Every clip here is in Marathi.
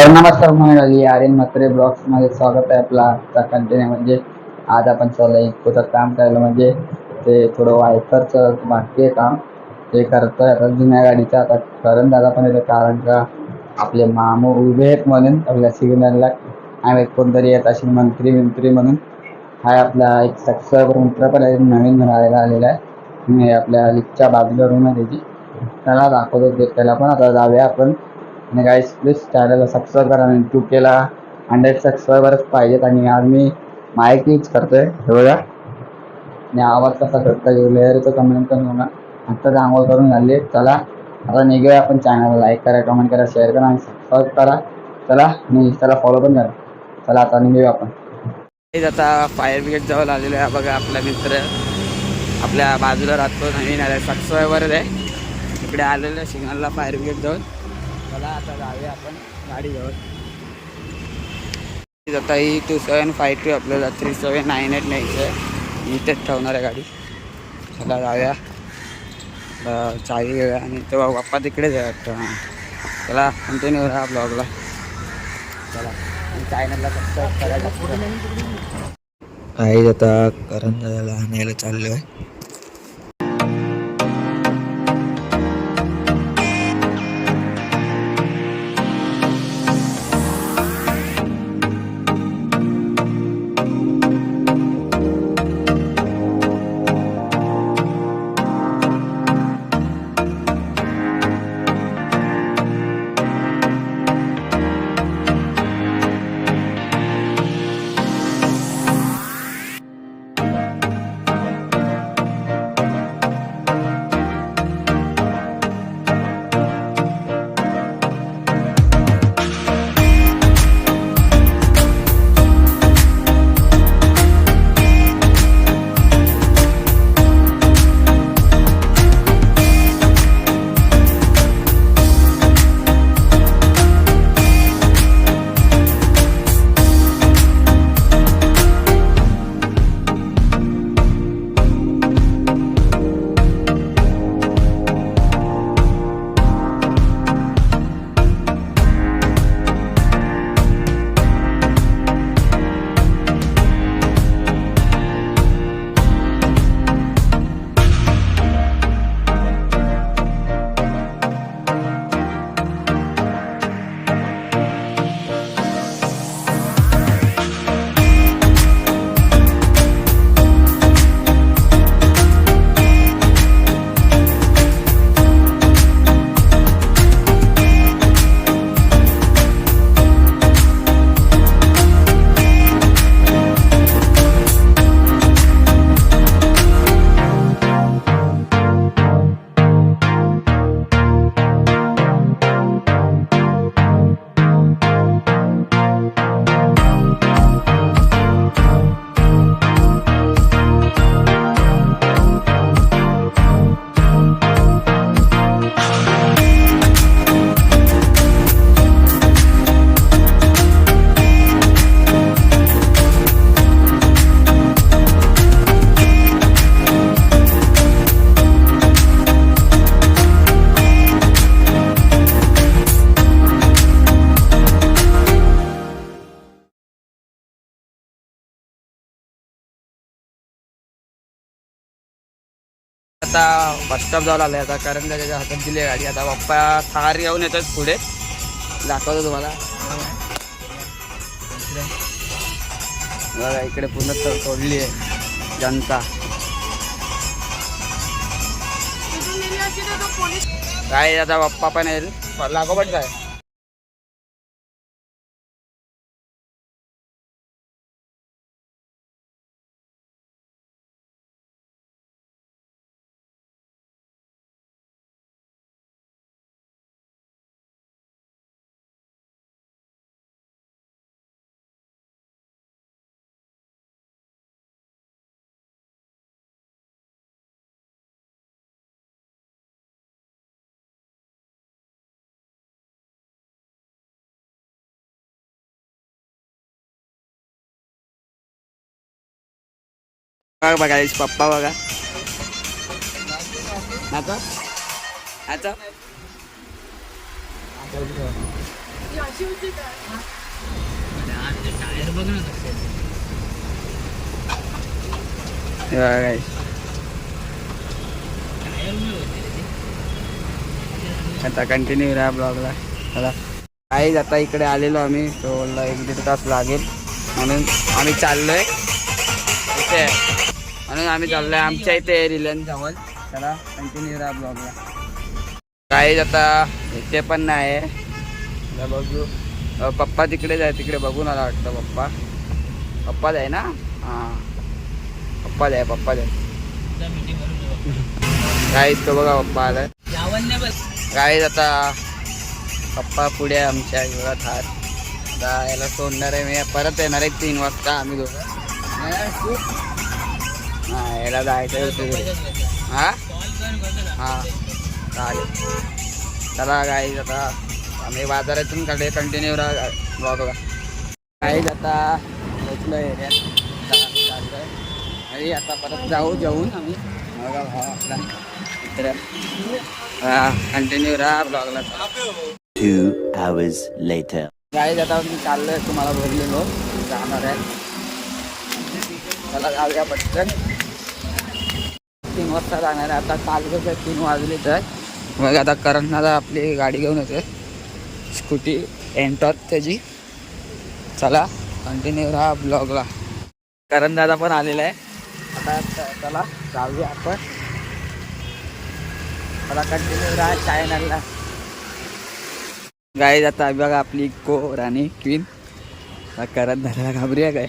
नमस्कार मंडळी आर्यन म्हात्रे. ब्लॉग्समध्ये स्वागत आहे आपला आजचा कंटिन्यू म्हणजे आज आपण चाललंय कुठं काम करायला. म्हणजे ते थोडं वायफरचं बाकी आहे काम. ते करतोय आता जुन्या गाडीचं. आता करण दादा पण येतो कारण का आपले मामू उभे आहेत म्हणून आपल्या सिग्नलला आम्ही कोणतरी येत असेल मंत्री मंत्री म्हणून. हा आपला एक सबस्क्रायबर मित्र पण आहे नवीन राहायला आलेला आहे. मी आपल्या लिपच्या बाजूला रूम आहे त्याची. त्याला दाखवतो त्याला पण आता जाऊया आपण. आणि गाईस प्लीज चॅनलला सबस्क्राईब करा आणि टू केला. हंड्रेड सबस्क्रायबरच पाहिजेत आणि आज मी माईक यूज करतो हे बघा. आणि आवाज कसा करता येईल लेअरचं कमेंट पण होणार. आत्ताच आंघोळ करून झाली. चला आता निघूया आपण चॅनलला लाईक करा कमेंट करा शेअर करा आणि सबस्क्राईब करा. चला आणि त्याला फॉलो पण करा चला आता निघूया आपण. आता फायर ब्रिगेड जवळ आलेलो आहे. बघा आपला मित्र. आपल्या बाजूला राहतो नवीन आला सबस्क्रायबर आहे. इकडे आलेलो सिग्नलला फायर ब्रिगेड जवळ. चला आता जाऊया आपण गाडीजवळ. आता ही टू सेवन फाय टू आपल्याला थ्री सेवन नाईन एट न्यायचं आहे इथेच ठेवणार आहे गाडी. चला जाऊया. चावी घेऊया आणि तेव्हा बाप्पा तिकडेच आहे वाटतं. हां. चला कंटिन्यू राहा ब्लॉगला चला चॅनलला सबस्क्राईब करायला काही आता करण दादाला आणायला चाललो आहे आता बस स्टॉप लागलं आता कारण त्याच्या हातात दिली आहे गाडी. आता पप्पा थार येऊन येतात पुढे. दाखवतो तुम्हाला. बघा इकडे पूर्ण तर तोडली आहे जनता. काय आता पप्पा पण येईल लागोपाठ काय? बघा बघा याचे पप्पा बघा. नाचा नाचा आता कंटिन्यू राहा ब्लॉगला चला. काहीच आता इकडे आलेलो आम्ही. तो एक दीड तास लागेल. म्हणून आम्ही चाललोय. इथे. म्हणून आम्ही चाललोय आमच्या इथे रिलायन्स जवळ चला कंटिन्यू राहा ब्लॉगला काहीच आता इथे पण नाही. आहे बघू. पप्पा तिकडेच आहे तिकडे बघून आला वाटतं पप्पा. पप्पाच आहे ना? हां. पप्पाच आहे पप्पाच आहे काहीच तो बघा पप्पा आलाय. काहीच आता पप्पा पुढे आहे आमच्या युगात हात. आता याला सोडणार आहे मी. परत येणार आहे तीन वाजता आम्ही दोघं. हां याला जायचं तिकडे हां? हां चालेल. चला गाईज आता आम्ही बाजारातून कडे कंटिन्यू राहा बघा. गाईज आता पोचलो एरियात आणि आता परत जाऊ जेवून आम्ही. बघा भाव आपला. मित्र कंटिन्यू राहा ब्लॉगला later. गाईज आता मी चाललोय तुम्हाला बोललेलो. जाणार आहे. चला जाऊया पटकन. तीन वाजता जाणार आहे. आता काल कसं तीन वाजलेच आहे. मग आता करण आपली गाडी घेऊन येते. स्कूटी एंटॉत त्याची. चला कंटिन्यू राहा ब्लॉगला. करण दादा पण आलेला आहे. आता चला जाऊया आपण. चला कंटिन्यू राहा चायनलला गाईज जाता बघा आपली को राणी क्वीन करत धरायला घाबरी आहे काय?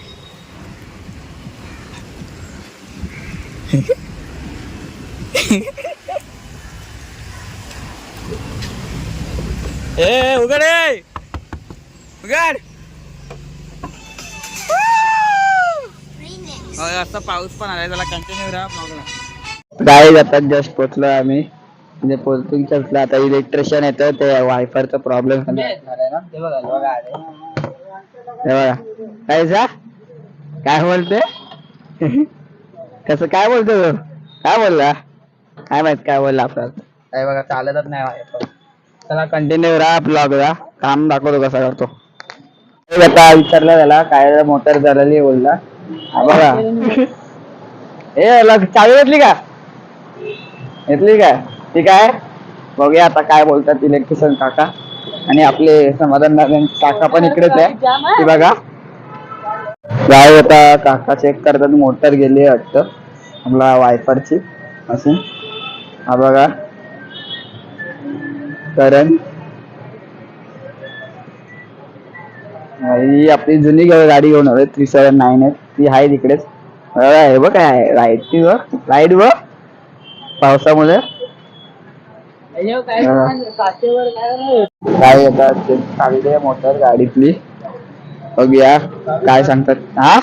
ए उघड ए! उघड! होय, असा पाऊस पण आलाय त्याला कंटिन्यू राहा गाईज आता जस्ट पोचलो आम्ही. म्हणजे पोचून चललो आता इलेक्ट्रिशियन येतं ते वायफायचा प्रॉब्लेम बघा हे. हे काय सा काय बोलते कसं काय बोलतो तो? काय बोलला? काय माहीत काय बोलला आपल्याला. काय बघा चालतच नाही वायफाय चला कंटिन्यू राहा ब्लॉगला काम दाखवतो कसा करतो. हे आता विचारलं त्याला काय मोटर झालेली बोलला. हा बघा. ए याला चावी घेतली का? घेतली का? ठीक आहे. बघूया आता काय बोलतात इलेक्ट्रिशियन काका. आणि आपले समाधान नारायण काका पण इकडेच आहे. ते बघा. काय आता काका चेक करतात मोटर गेली वाटतं. आपला वायफरची असून हा बघा. करण. ही आपली जुनी गाडी घेऊन आलोय. थ्री सेवन नाईन एट ती आहे तिकडेच. हे बघ काय लाइट ती बघ. लाइट बघ. पावसामुळे. काय येतात ते? चालली आहे मोटर गाडीतली. बघूया. काय सांगतात? हा?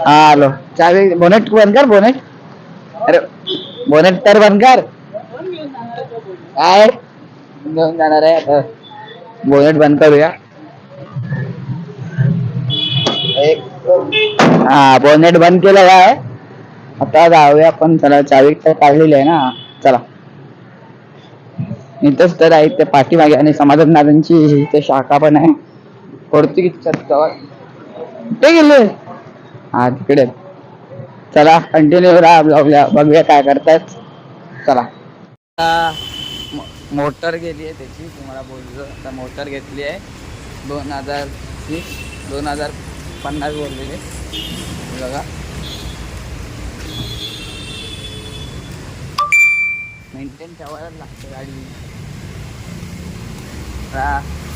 हा आलो. चावी बोनेट बंद कर बोनेट. अरे बोनेट तर बंद कर काय? घेऊन जाणार आहे आता. बोनेट बंद करूया. एक. हा बोनेट बंद केलं आहे आता जाऊया आपण. चला चावी तर काढलेली आहे ना. चला. इथंच तर आहे ते पाठीमागे आणि समाधान दादांची इथे शाखा पण आहे. पोर्तुगीजच्या जवळ ते गेले? हा तिकडे. चला कंटिन्यू राहा ब्लॉगला बघूया काय करतात. चला. मोटर गेली आहे त्याची तुम्हाला बोललो. आता मोटर घेतली आहे. दोन हजार दोन हजार पन्नास बोललेले. बघा. मेंटेन ठेवायलाच लागते गाडी.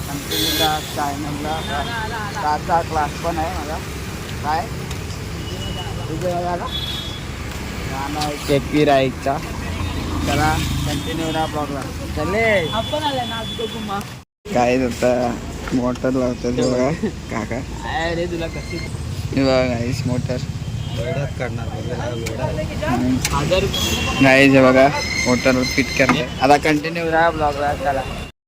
कंटिन्यूला काय त्याचा क्लास पण आहे माझा काय? गाणं केपी राईकचा. चला कंटिन्यू राहा ब्लॉगला चले. काय आता? मोटर लावतात हे बघा. काका. अरे तुला कशी? बघा मोटर. गाईज हे बघा मोटर फिट करते आता कंटिन्यू राहा ब्लॉगला चला.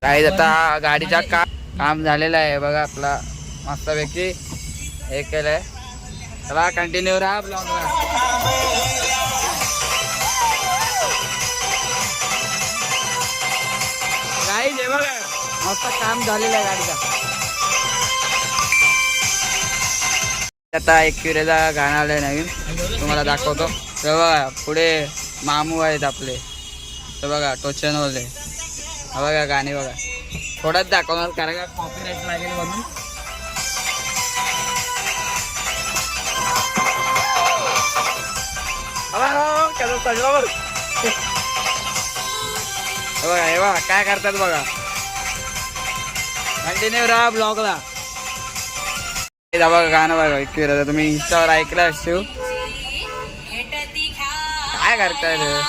गाईज आता गाडीचा का काम झालेलं आहे बघा आपला. मस्तपैकी हे केलंय. चला कंटिन्यू राहा ब्लॉगला गाईज हे बघा मस्त काम झालेलं आहे गाडीचा. आता एक किरेचा गाणं आलंय नवीन तुम्हाला दाखवतो. तर बघा पुढे मामू आहेत आपले. तर बघा टोचनवाले. बघा गाणे बघा. थोडंच दाखवणार कारण का कॉपीराईट लागेल म्हणून. बघा, हा बघा, हे बघा हे बघा काय करतात बघा. कंटिन्यू राहा ब्लॉगला बघा गाणं बघा ऐकू आता. तुम्ही इंस्टावर ऐकलं असतो काय करताय तुला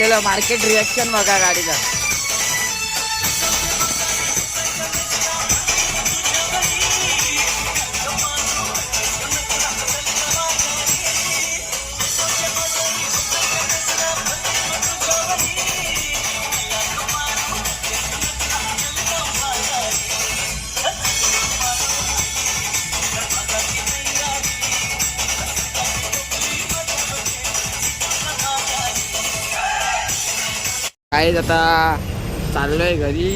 आपल्याला मार्केट रिॲक्शन बघा गाडीला काहीच आता चाललोय घरी.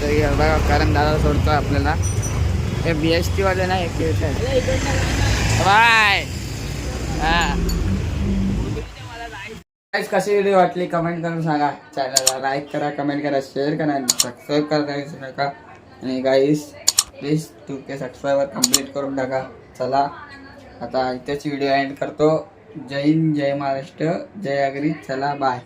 तर हे बघा कारण दादा सोडतो आपल्याला. हे बी एस टी वाले नाही बाय. हा. गाईज कशी व्हिडिओ वाटली? कमेंट करून सांगा. चॅनलला लाईक करा कमेंट करा शेअर करा आणि सबस्क्राईब करा विसरू नका. आणि guys please two K subscriber complete करून टाका. चला. आता इथेच व्हिडिओ एंड करतो. जय हिंद जय महाराष्ट्र जय अग्री चला बाय